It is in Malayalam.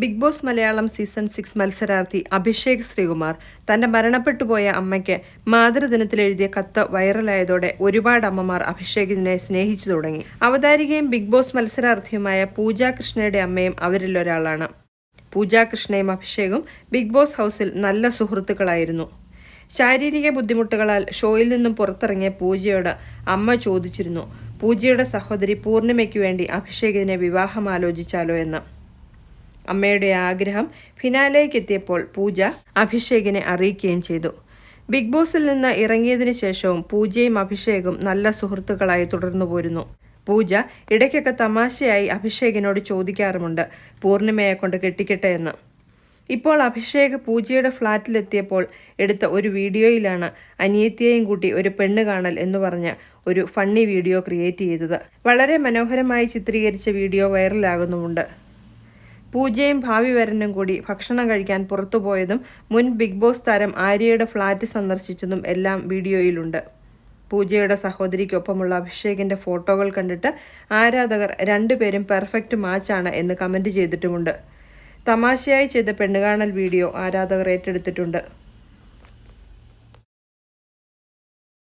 Bigg Boss Malayalam season six മത്സരാർത്ഥി അഭിഷേക് ശ്രീകുമാർ തന്റെ മരണപ്പെട്ടുപോയ അമ്മയ്ക്ക് മാതൃദിനത്തിൽ എഴുതിയ കത്ത് വൈറലായതോടെ ഒരുപാട് അമ്മമാർ അഭിഷേകിനെ സ്നേഹിച്ചു തുടങ്ങി. അവതാരികയും ബിഗ് ബോസ് മത്സരാർത്ഥിയുമായ പൂജ കൃഷ്ണയുടെ അമ്മയും അവരിൽ ഒരാളാണ്. പൂജ കൃഷ്ണയും അഭിഷേകും ബിഗ് ബോസ് ഹൗസിൽ നല്ല സുഹൃത്തുക്കളായിരുന്നു. ശാരീരിക ബുദ്ധിമുട്ടുകളാൽ ഷോയിൽ നിന്നും പുറത്തിറങ്ങിയ പൂജയോട് അമ്മ ചോദിച്ചിരുന്നു പൂജയുടെ സഹോദരി പൂർണിമയ്ക്ക് വേണ്ടി അഭിഷേകിനെ വിവാഹം ആലോചിച്ചാലോ എന്ന്? അമ്മയുടെ ആഗ്രഹം ഫിനാലയ്ക്ക് എത്തിയപ്പോൾ പൂജ അഭിഷേകിനെ അറിയിക്കുകയും ചെയ്തു. ബിഗ് ബോസിൽ നിന്ന് ഇറങ്ങിയതിനു ശേഷവും പൂജയും അഭിഷേകും നല്ല സുഹൃത്തുക്കളായി തുടർന്നു പോരുന്നു. പൂജ ഇടയ്ക്കൊക്കെ തമാശയായി അഭിഷേകിനോട് ചോദിക്കാറുമുണ്ട് പൂർണിമയെ കൊണ്ട് കെട്ടിക്കട്ടെ എന്ന്. ഇപ്പോൾ അഭിഷേക് പൂജയുടെ ഫ്ളാറ്റിലെത്തിയപ്പോൾ എടുത്ത ഒരു വീഡിയോയിലാണ് അനിയത്തിയെയും കൂട്ടി ഒരു പെണ്ണ് കാണൽ എന്ന് പറഞ്ഞ ഒരു ഫണ്ണി വീഡിയോ ക്രിയേറ്റ് ചെയ്തത്. വളരെ മനോഹരമായി ചിത്രീകരിച്ച വീഡിയോ വൈറലാകുന്നുമുണ്ട്. പൂജയും ഭാവി വരനും കൂടി ഭക്ഷണം കഴിക്കാൻ പുറത്തുപോയതും മുൻ ബിഗ് ബോസ് താരം ആര്യയുടെ ഫ്ലാറ്റ് സന്ദർശിച്ചതും എല്ലാം വീഡിയോയിലുണ്ട്. പൂജയുടെ സഹോദരിക്കൊപ്പമുള്ള അഭിഷേകിന്റെ ഫോട്ടോകൾ കണ്ടിട്ട് ആരാധകർ രണ്ടുപേരും പെർഫെക്റ്റ് മാച്ചാണ് എന്ന് കമന്റ് ചെയ്തിട്ടുമുണ്ട്. തമാശയായി ചെയ്ത പെണ്ണുകാണൽ വീഡിയോ ആരാധകർ ഏറ്റെടുത്തിട്ടുണ്ട്.